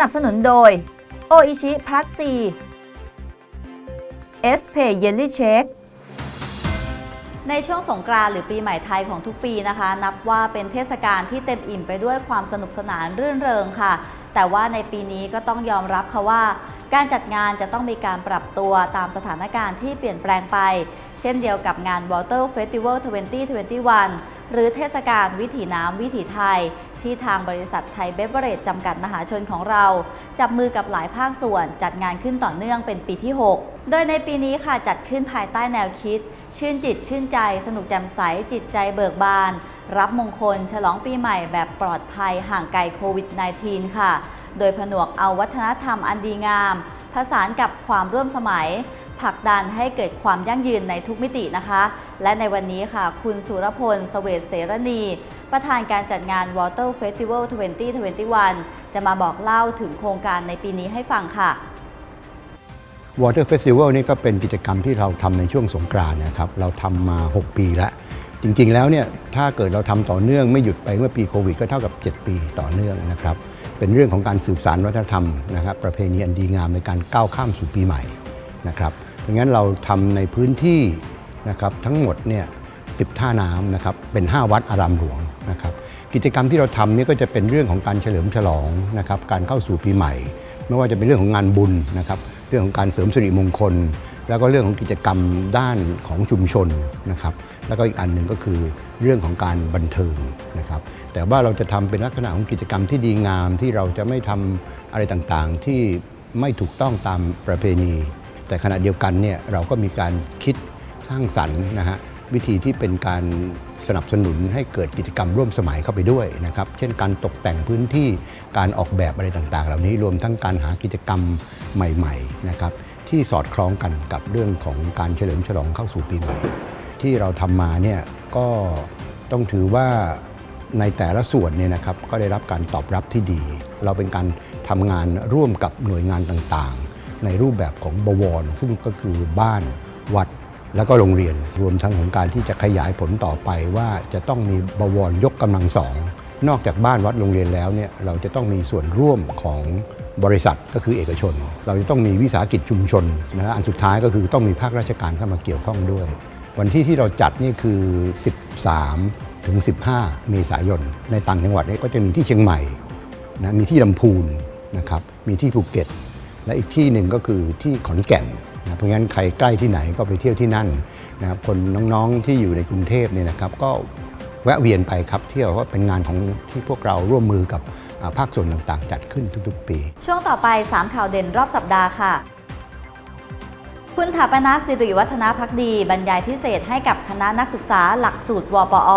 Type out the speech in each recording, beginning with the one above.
นับสนุนโดยโออิชิพลัสซีเอสเพย์เยลลี่เชคในช่วงสงกรานต์หรือปีใหม่ไทยของทุกปีนะคะ นับว่าเป็นเทศกาลที่เต็มอิ่มไปด้วยความสนุกสนานรื่นเริงค่ะ แต่ว่าในปีนี้ก็ต้องยอมรับค่ะว่า การจัดงานจะต้องมีการปรับตัวตามสถานการณ์ที่เปลี่ยนแปลงไป เช่นเดียวกับงาน Water Festival 2021 หรือเทศกาลวิถีน้ำวิถีไทย ที่ทางบริษัทไทยเบเวอเรจจำกัดมหาชนของเรา จับมือกับหลายภาคส่วนจัดงานขึ้นต่อเนื่องเป็นปีที่ 6 โดยในปีนี้ค่ะจัดขึ้นภายใต้แนวคิด ชื่นจิตชื่นใจ สนุกแจ่มใส จิตใจเบิกบาน รับมงคล ฉลองปีใหม่แบบปลอดภัยห่างไกลโควิด -19 ค่ะ โดยผนวกเอาวัฒนธรรมอันดีงาม ผสานกับความร่วมสมัยผลักดันให้เกิดความยั่งยืนในทุกมิตินะคะ และในวันนี้ค่ะ คุณสุรพลเสเวตเสรณี ประธานการจัดงาน Water Festival 2021 จะมาบอกเล่าถึงโครงการในปีนี้ให้ฟังค่ะ Water Festival นี่ก็เป็นกิจกรรมที่เราทำในช่วงสงกรานต์นะครับ เราทำมา 6 ปีแล้ว จริงๆแล้วเนี่ยถ้าเกิดเราทำต่อเนื่องไม่หยุดไปเมื่อปีโควิดก็เท่ากับ 7 ปีต่อเนื่องนะครับ เป็นเรื่องของการสืบสานวัฒนธรรมนะครับ ประเพณีอันดีงามในการก้าวข้ามสู่ปีใหม่นะครับ เพราะงั้นเราทำในพื้นที่นะครับทั้งหมดเนี่ย สิบท่าน้ำนะครับเป็น 5 วัดอารามหลวงนะครับกิจกรรมที่เราทำนี่ก็จะเป็นเรื่องของการเฉลิมฉลองนะครับการเข้าสู่ปีใหม่ ไม่ว่าจะเป็นเรื่องของงานบุญนะครับเรื่องของการเสริมสิริมงคล แล้วก็เรื่องของกิจกรรมด้านของชุมชนนะครับแล้วก็อีกอันหนึ่งก็คือเรื่องของการบันเทิงนะครับแต่ว่าเราจะทำเป็นลักษณะของกิจกรรมที่ดีงามที่เราจะไม่ทำอะไรต่างๆ ที่ไม่ถูกต้องตามประเพณี แต่ขณะเดียวกันเนี่ยเราก็มีการคิดสร้างสรรค์นะฮะ วิธีที่เป็นการสนับสนุนให้เกิดกิจกรรมร่วมสมัยเข้าไปด้วยนะครับ เช่นการตกแต่งพื้นที่การออกแบบอะไรต่างๆ เหล่านี้รวมทั้งการหากิจกรรมใหม่ๆนะครับที่สอดคล้องกันกับเรื่องของการเฉลิมฉลองเข้าสู่ปีใหม่ ที่เราทำมาเนี่ยก็ต้องถือว่าในแต่ละส่วนเนี่ยนะครับก็ได้รับการตอบรับที่ดี เราเป็นการทำงานร่วมกับหน่วยงานต่างๆ ในรูปแบบของบวร ซึ่งก็คือบ้านวัด แล้วก็โรงเรียน รวมทั้งของการที่จะขยายผลต่อไปว่าจะต้องมีบวรยกกำลังสองนอกจากบ้านวัดโรงเรียนแล้วเนี่ยเราจะต้องมีส่วนร่วมของบริษัทก็คือเอกชน เราจะต้องมีวิสาหกิจชุมชนนะฮะอันสุดท้ายก็คือต้องมีภาคราชการเข้ามาเกี่ยวข้องด้วย วันที่ที่เราจัดนี่คือ 13 ถึง 15 เมษายน ในต่างจังหวัดเนี่ยก็จะมีที่เชียงใหม่นะมีที่ลำพูนนะครับมีที่ภูเก็ต และอีกที่หนึ่งก็คือที่ขอนแก่น เพราะงั้นใครใกล้ที่ไหนก็ไปเที่ยวที่นั่นนะครับคนน้องๆที่อยู่ในกรุงเทพเนี่ยนะครับก็แวะเวียนไปครับเที่ยวว่าเป็นงานของที่พวกเราร่วมมือกับภาคส่วนต่างๆ จัดขึ้นทุกๆ ปี ช่วงต่อไป 3 ข่าวเด่นรอบสัปดาห์ค่ะ คุณถาปนาสิริวัฒนาพักดี บรรยายพิเศษให้กับคณะนักศึกษาหลักสูตรวปอ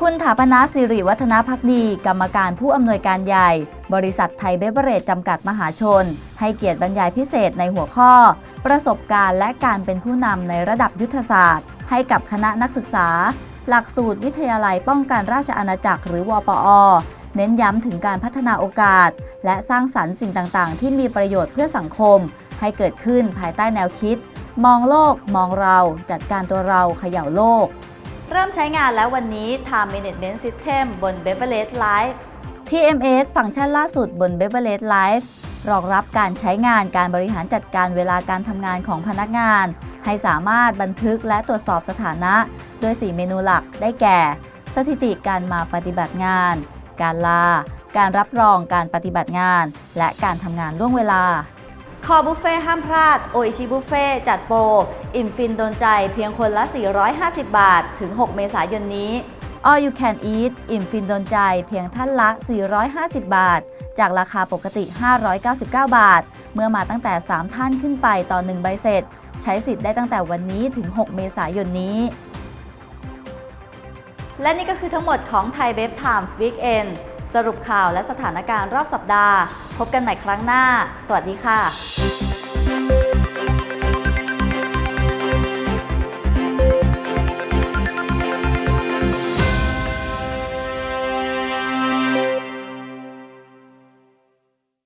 คุณถาปนาสิริวัฒนาพักดี กรรมการผู้อำนวยการใหญ่ บริษัทไทยเบเวอเรจจำกัดมหาชน ให้เกียรติบรรยายพิเศษในหัวข้อ ประสบการณ์และการเป็นผู้นำในระดับยุทธศาสตร์ ให้กับคณะนักศึกษา หลักสูตรวิทยาลัยป้องกันราชอาณาจักรหรือวปอเน้นย้ำถึงการพัฒนาโอกาส และสร้างสรรค์สิ่งต่าง ๆ ที่มีประโยชน์เพื่อสังคม ให้เกิดขึ้นภายใต้แนวคิด มองโลก มองเราจัดการตัวเราเขย่าโลก เริ่มใช้งานแล้ววันนี้ Time Management System บน Beverage Live TMS ฟังก์ชันล่าสุดบน Beverage Live รองรับการใช้งานการบริหารจัดการเวลาการทำงานของพนักงาน ให้สามารถบันทึกและตรวจสอบสถานะโดย4 เมนูหลักได้แก่ สถิติการมาปฏิบัติงาน การลา การรับรองการปฏิบัติงาน และการทำงานล่วงเวลา คอบุฟเฟ่ห้ามพลาด โออิชิบุฟเฟ่จัดโปร อิ่มฟินโดนใจเพียงคนละ 450 บาท ถึง 6 เมษายนนี้ All you can eat อิ่มฟินโดนใจเพียงท่านละ 450 บาท จากราคาปกติ 599 บาท เมื่อมาตั้งแต่ 3 ท่านขึ้นไปต่อ 1 ใบเสร็จ ใช้สิทธิ์ได้ตั้งแต่วันนี้ถึง 6 เมษายนนี้ และนี่ก็คือทั้งหมดของไทยเบฟไทม์วีคเอน สรุปข่าวและสถานการณ์รอบสัปดาห์ พบกันใหม่ครั้งหน้า สวัสดีค่ะ